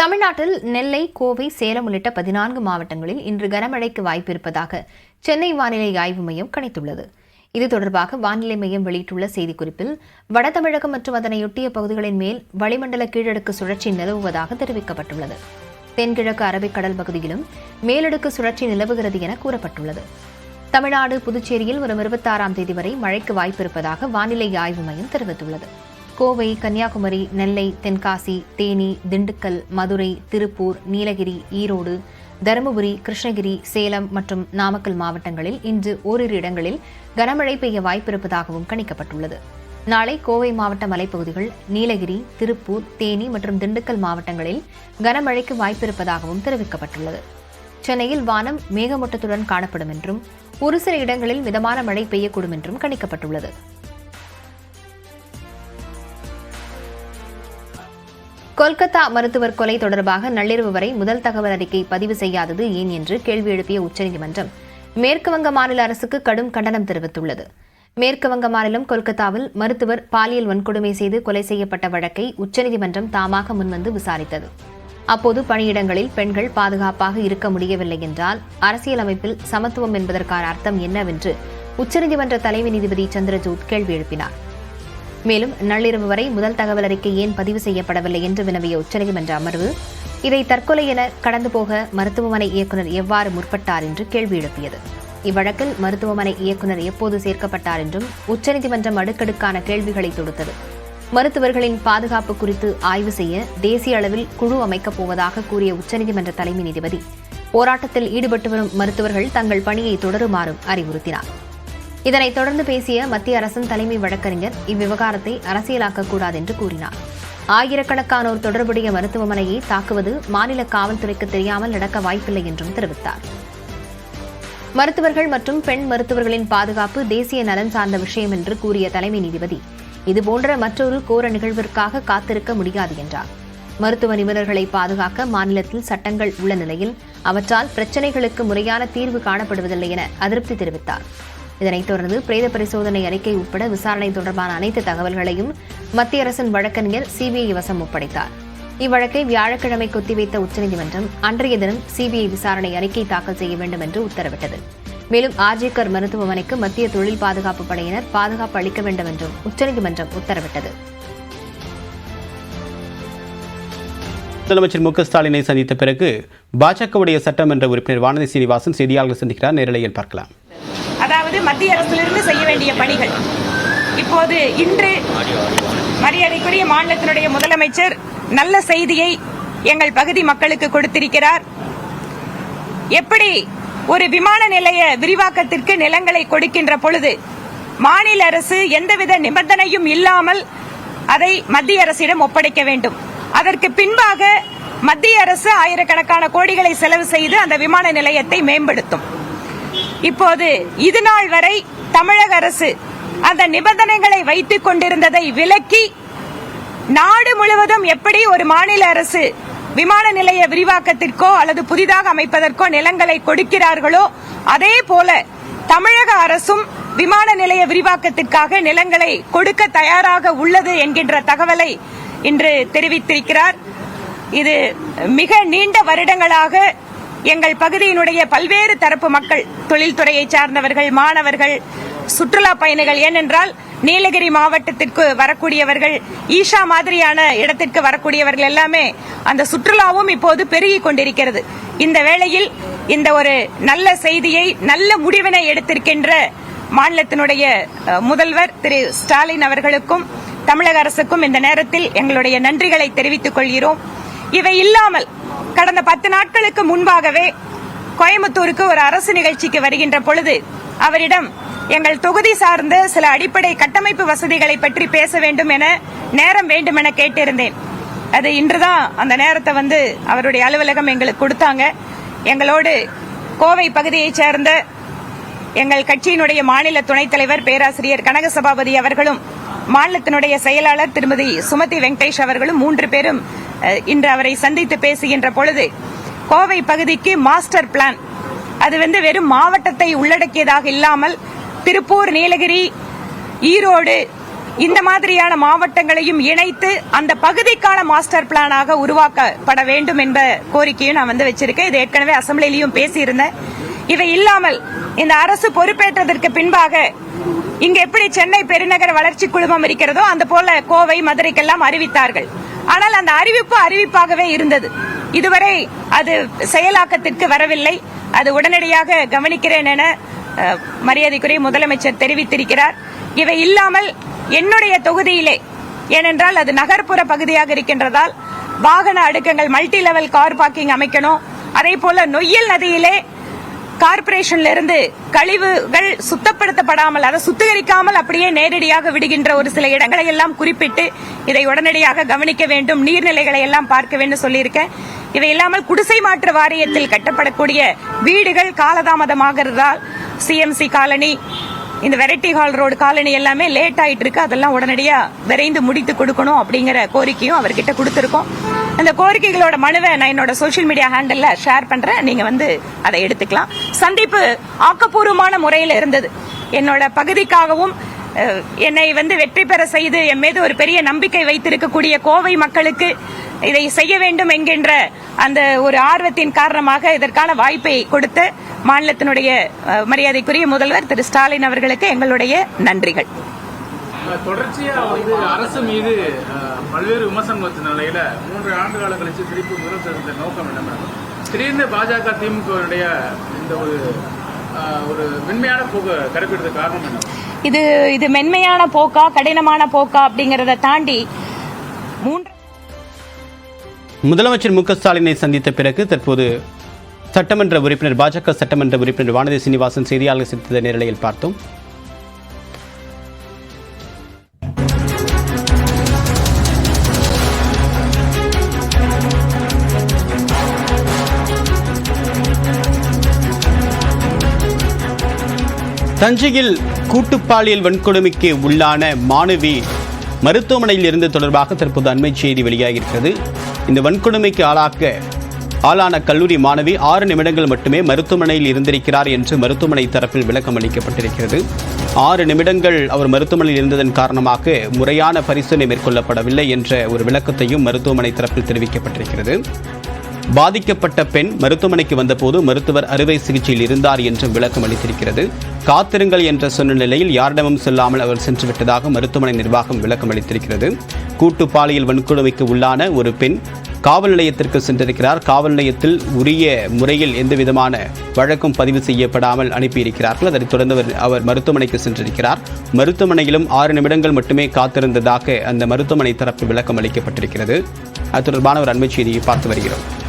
தமிழ்நாட்டில் நெல்லை கோவை சேலம் உள்ளிட்ட பதினான்கு மாவட்டங்களில் இன்று கனமழைக்கு வாய்ப்பு இருப்பதாக சென்னை வானிலை ஆய்வு மையம் கணித்துள்ளது. இது தொடர்பாக வானிலை மையம் வெளியிட்டுள்ள செய்திக்குறிப்பில் வட தமிழகம் மற்றும் அதனையொட்டிய பகுதிகளின் மேல் வளிமண்டல கீழடுக்கு சுழற்சி நிலவுவதாக தெரிவிக்கப்பட்டுள்ளது. தென்கிழக்கு அரபிக்கடல் பகுதியிலும் மேலடுக்கு சுழற்சி நிலவுகிறது என கூறப்பட்டுள்ளது. தமிழ்நாடு புதுச்சேரியில் வரும் இருபத்தாறாம் தேதி வரை மழைக்கு வாய்ப்பிருப்பதாக வானிலை ஆய்வு மையம் தெரிவித்துள்ளது. கோவை கன்னியாகுமரி நெல்லை தென்காசி தேனி திண்டுக்கல் மதுரை திருப்பூர் நீலகிரி ஈரோடு தருமபுரி கிருஷ்ணகிரி சேலம் மற்றும் நாமக்கல் மாவட்டங்களில் இன்று ஓரிரு இடங்களில் கனமழை பெய்ய வாய்ப்பிருப்பதாகவும் கணிக்கப்பட்டுள்ளது. நாளை கோவை மாவட்ட மலைப்பகுதிகள் நீலகிரி திருப்பூர் தேனி மற்றும் திண்டுக்கல் மாவட்டங்களில் கனமழைக்கு வாய்ப்பிருப்பதாகவும் தெரிவிக்கப்பட்டுள்ளது. சென்னையில் வானம் மேகமூட்டத்துடன் காணப்படும் என்றும் ஒரு சில இடங்களில் மிதமான மழை பெய்யக்கூடும் என்றும் கணிக்கப்பட்டுள்ளது. கொல்கத்தா மருத்துவர் கொலை தொடர்பாக நள்ளிரவு வரை முதல் தகவல் அறிக்கை பதிவு செய்யாதது ஏன் என்று கேள்வி எழுப்பிய உச்சநீதிமன்றம் மேற்குவங்க மாநில அரசுக்கு கடும் கண்டனம் தெரிவித்துள்ளது. மேற்குவங்க மாநிலம் கொல்கத்தாவில் மருத்துவர் பாலியல் வன்கொடுமை செய்து கொலை செய்யப்பட்ட வழக்கை உச்சநீதிமன்றம் தாமாக முன்வந்து விசாரித்தது. அப்போது பணியிடங்களில் பெண்கள் பாதுகாப்பாக இருக்க முடியவில்லை என்றால் அரசியலமைப்பில் சமத்துவம் என்பதற்கான அர்த்தம் என்னவென்று உச்சநீதிமன்ற தலைமை நீதிபதி சந்திரஜோத் கேள்வி எழுப்பினார். மேலும் நள்ளிரவு வரை முதல் தகவல் அறிக்கை ஏன் பதிவு செய்யப்படவில்லை என்று வினவிய உச்சநீதிமன்ற அமர்வு இதை தற்கொலை என கடந்து போக மருத்துவமனை இயக்குநர் எவ்வாறு முற்பட்டார் என்று கேள்வி எழுப்பியது. இவ்வழக்கில் மருத்துவமனை இயக்குநர் எப்போது சேர்க்கப்பட்டார் என்றும் உச்சநீதிமன்றம் அடுக்கடுக்கான கேள்விகளை தொடுத்தது. மருத்துவர்களின் பாதுகாப்பு குறித்து ஆய்வு செய்ய தேசிய அளவில் குழு அமைக்கப் போவதாக கூறிய உச்சநீதிமன்ற தலைமை நீதிபதி போராட்டத்தில் ஈடுபட்டு வரும் மருத்துவர்கள் தங்கள் பணியை தொடருமாறும் அறிவுறுத்தினார். இதனைத் தொடர்ந்து பேசிய மத்திய அரசின் தலைமை வழக்கறிஞர் இவ்விவகாரத்தை அரசியலாக்கக்கூடாது என்று கூறினார். ஆயிரக்கணக்கானோர் தொடர்புடைய மருத்துவமனையை தாக்குவது மாநில காவல்துறைக்கு தெரியாமல் நடக்க வாய்ப்பில்லை என்றும் தெரிவித்தார். மருத்துவர்கள் மற்றும் பெண் மருத்துவர்களின் பாதுகாப்பு தேசிய நலன் சார்ந்த விஷயம் என்று கூறிய தலைமை நீதிபதி இதுபோன்ற மற்றொரு கோர நிகழ்விற்காக காத்திருக்க முடியாது என்றார். மருத்துவ நிபுணர்களை பாதுகாக்க மாநிலத்தில் சட்டங்கள் உள்ள நிலையில் அவற்றால் பிரச்சினைகளுக்கு முறையான தீர்வு காணப்படுவதில்லை என அதிருப்தி தெரிவித்தார். இதனைத் தொடர்ந்து பிரேத பரிசோதனை அறிக்கை உட்பட விசாரணை தொடர்பான அனைத்து தகவல்களையும் மத்திய அரசின் வழக்கறிஞர் சிபிஐ வசம் ஒப்படைத்தார். இவ்வழக்கை வியாழக்கிழமை ஒத்திவைத்த உச்சநீதிமன்றம் அன்றைய தினம் சிபிஐ விசாரணை அறிக்கை தாக்கல் செய்ய வேண்டும் என்று உத்தரவிட்டது. மேலும் ஆர்ஜிகர் மருத்துவமனைக்கு மத்திய தொழில் பாதுகாப்பு படையினர் பாதுகாப்பு அளிக்க வேண்டும் என்றும் உச்சநீதிமன்றம் உத்தரவிட்டது. முதலமைச்சர் மு க ஸ்டாலினை சந்தித்த பிறகு பாஜகவுடைய சட்டமன்ற உறுப்பினர் வானதி சீனிவாசன் செய்தியாளர்கள் சந்திக்கிறார். நேரலையில் பார்க்கலாம். அதாவது மத்திய அரசிலிருந்து செய்ய வேண்டிய பணிகள். இப்போது இன்று மரியாதைக்குரிய மாநிலத்தினுடைய முதலமைச்சர் நல்ல செய்தியை எங்கள் பகுதி மக்களுக்கு கொடுத்திருக்கிறார். எப்படி ஒரு விமான நிலைய விரிவாக்கத்திற்கு நிலங்களை கொடுக்கின்ற பொழுது மாநில அரசு எந்தவித நிபந்தனையும் இல்லாமல் அதை மத்திய அரசிடம் ஒப்படைக்க வேண்டும். அதற்கு பின்பாக மத்திய அரசு ஆயிரக்கணக்கான கோடிகளை செலவு செய்து அந்த விமான நிலையத்தை மேம்படுத்தும். இப்போது இது நாள் வரை தமிழக அரசு அந்த நிபந்தனைகளை வைத்துக் கொண்டிருந்ததை விலக்கி நாடு முழுவதும் எப்படி ஒரு மாநில அரசு விமான நிலைய விரிவாக்கத்திற்கோ அல்லது புதிதாக அமைப்பதற்கோ நிலங்களை கொடுக்கிறார்களோ அதே போல தமிழக அரசும் விமான நிலைய விரிவாக்கத்திற்காக நிலங்களை கொடுக்க தயாராக உள்ளது என்கின்ற தகவலை இன்று தெரிவித்திருக்கிறார். இது மிக நீண்ட வருடங்களாக எங்கள் பகுதியினுடைய பல்வேறு தரப்பு மக்கள் தொழில்துறையை சார்ந்தவர்கள் மாணவர்கள் சுற்றுலா பயணிகள் ஏனென்றால் நீலகிரி மாவட்டத்திற்கு வரக்கூடியவர்கள் ஈஷா மாதிரியான இடத்திற்கு வரக்கூடியவர்கள் எல்லாமே அந்த சுற்றுலாவும் இப்போது பெருகி கொண்டிருக்கிறது. இந்த வேளையில் இந்த ஒரு நல்ல செய்தியை நல்ல முடிவினை எடுத்திருக்கின்ற மாநிலத்தினுடைய முதல்வர் திரு ஸ்டாலின் அவர்களுக்கும் தமிழக அரசுக்கும் இந்த நேரத்தில் எங்களுடைய நன்றிகளை தெரிவித்துக் கொள்கிறோம். இவை இல்லாமல் கடந்த பத்து நாட்களுக்கு முன்பாகவே கோயம்புத்தூருக்கு ஒரு அரசு நிகழ்ச்சிக்கு வருகின்ற பொழுது அவரிடம் எங்கள் தொகுதி சார்ந்த சில அடிப்படை கட்டமைப்பு வசதிகளை பற்றி பேச வேண்டும் என நேரம் வேண்டும் என கேட்டிருந்தேன். அது இன்றுதான் அந்த நேரத்தை வந்து அவருடைய அலுவலகம் எங்களுக்கு கொடுத்தாங்க. எங்களோடு கோவை பகுதியைச் சேர்ந்த எங்கள் கட்சியினுடைய மாநில துணைத் தலைவர் பேராசிரியர் கனக சபாபதி அவர்களும் மாநிலத்தினுடைய செயலாளர் திருமதி சுமதி வெங்கடேஷ் அவர்களும் மூன்று பேரும் இன்று அவரை சந்தித்து பேசுகின்ற பொழுது கோவை பகுதிக்கு மாஸ்டர் பிளான் அது வந்து வெறும் மாவட்டத்தை உள்ளடக்கியதாக இல்லாமல் திருப்பூர் நீலகிரி ஈரோடு இந்த மாதிரியான மாவட்டங்களையும் இணைத்து அந்த பகுதிக்கான மாஸ்டர் பிளானாக உருவாக்கப்பட வேண்டும் என்ற கோரிக்கையும் நான் வந்து வச்சிருக்கேன். இது ஏற்கனவே அசம்பிளிலையும் பேசியிருந்தேன். இவை இல்லாமல் இந்த அரசு பொறுப்பேற்றதற்கு பின்பாக இங்க எப்படி சென்னை பெருநகர வளர்ச்சி குழுமம் இருக்கிறதோ அந்த போல கோவை மதுரைக்கெல்லாம் அறிவித்தார்கள். ஆனால் அந்த அறிவிப்பு அறிவிப்பாகவே இருந்தது. இதுவரை அது செயலாக்கத்திற்கு வரவில்லை. அது உடனடியாக கவனிக்கிறேன் என மரியாதைக்குரிய முதலமைச்சர் தெரிவித்திருக்கிறார். இவை இல்லாமல் என்னுடைய தொகுதியிலே ஏனென்றால் அது நகர்ப்புற பகுதியாக இருக்கின்றதால் வாகன அடுக்கங்கள் மல்டி லெவல் கார் பார்க்கிங் அமைக்கணும். அதே போல நொய்யல் நதியிலே கார்பரேஷன்ல இருந்து கழிவுகள் சுத்தப்படுத்தப்படாமல் அதை சுத்திகரிக்காமல் அப்படியே நேரடியாக விடுகின்ற ஒரு சில இடங்களை எல்லாம் குறிப்பிட்டு இதை உடனடியாக கவனிக்க வேண்டும் நீர்நிலைகளை எல்லாம் பார்க்க வேண்டும் சொல்லியிருக்கேன். இவை இல்லாமல் குடிசை மாற்று வாரியத்தில் கட்டப்படக்கூடிய வீடுகள் காலதாமதமாகிறதால் சிஎம்சி காலனி இந்த வெரைட்டி ஹால் ரோடு காலனி எல்லாமே லேட் ஆயிட்டு இருக்கு. அதெல்லாம் உடனடியாக விரைந்து முடித்து கொடுக்கணும் அப்படிங்கிற கோரிக்கையும் அவர்கிட்ட கொடுத்துருக்கோம். அந்த கோரிக்கைகளோட மனுவை நான் என்னோட சோஷியல் மீடியா ஹேண்டில் ஷேர் பண்றேன். நீங்க வந்து அதை எடுத்துக்கலாம். சந்திப்பு ஆக்கப்பூர்வமான முறையில் இருந்தது. என்னோட பகுதிக்காகவும் என்னை வந்து வெற்றி பெற செய்து என் மீது ஒரு பெரிய நம்பிக்கை வைத்திருக்கக்கூடிய கோவை மக்களுக்கு இதை செய்ய வேண்டும் என்கின்ற அந்த ஒரு ஆர்வத்தின் காரணமாக இதற்கான வாய்ப்பை கொடுத்த மாநிலத்தினுடைய மரியாதைக்குரிய முதல்வர் திரு ஸ்டாலின் அவர்களுக்கு எங்களுடைய நன்றிகள். அஹ் தொடர்ச்சியா வந்து அரசு மீது பல்வேறு விமர்சனம் வச்ச நிலையில மூன்று ஆண்டு காலம் கழிச்சு திருப்பி முதலமைச்சர் நோக்கம் என்ன மேடம்? திடீர்னு பாஜக திமுகவுடைய இந்த ஒரு ஒரு மென்மையான போக்கு கடைபிடித்த காரணம் என்ன? இது இது மென்மையான போக்கா கடினமான போக்கா அப்படிங்கறத தாண்டி மூன்று முதலமைச்சர் மு க ஸ்டாலினை சந்தித்த பிறகு தற்போது சட்டமன்ற உறுப்பினர் பாஜக சட்டமன்ற உறுப்பினர் வானதி சீனிவாசன் செய்தியாளர்கள் சந்தித்த நேரலையில் பார்த்தோம். தஞ்சையில் கூட்டுப்பாலியல் வன்கொடுமைக்கு உள்ளான மாணவி மருத்துவமனையில் இருந்து தொடர்பாக தற்போது அண்மை செய்தி வெளியாகியிருக்கிறது. இந்த வன்கொடுமைக்கு ஆளாக்க ஆளான கல்லூரி மாணவி ஆறு நிமிடங்கள் மட்டுமே மருத்துவமனையில் இருந்திருக்கிறார் என்று மருத்துவமனை தரப்பில் விளக்கம் அளிக்கப்பட்டிருக்கிறது. ஆறு நிமிடங்கள் அவர் மருத்துவமனையில் இருந்ததன் காரணமாக முறையான பரிசோதனை மேற்கொள்ளப்படவில்லை என்ற ஒரு விளக்கத்தையும் மருத்துவமனை தரப்பில் தெரிவிக்கப்பட்டிருக்கிறது. பாதிக்கப்பட்ட பெண் மருத்துவமனைக்கு வந்தபோது மருத்துவர் அறுவை சிகிச்சையில் இருந்தார் என்றும் விளக்கம் அளித்திருக்கிறது. காத்திருங்கள் என்ற சொன்ன நிலையில் யாரிடமும் செல்லாமல் அவர் சென்று விட்டதாக மருத்துவமனை நிர்வாகம் விளக்கம் அளித்திருக்கிறது. கூட்டு பாலியல் வன்கொடுமைக்கு உள்ளான ஒரு பெண் காவல் நிலையத்திற்கு சென்றிருக்கிறார். காவல் நிலையத்தில் உரிய முறையில் எந்தவிதமான வழக்கும் பதிவு செய்யப்படாமல் அனுப்பியிருக்கிறார்கள். அதனைத் தொடர்ந்து அவர் அவர் மருத்துவமனைக்கு சென்றிருக்கிறார். மருத்துவமனையிலும் ஆறு நிமிடங்கள் மட்டுமே காத்திருந்ததாக அந்த மருத்துவமனை தரப்பு விளக்கம் அளிக்கப்பட்டிருக்கிறது. அது தொடர்பான ஒரு அண்மை செய்தியை பார்த்து வருகிறோம்.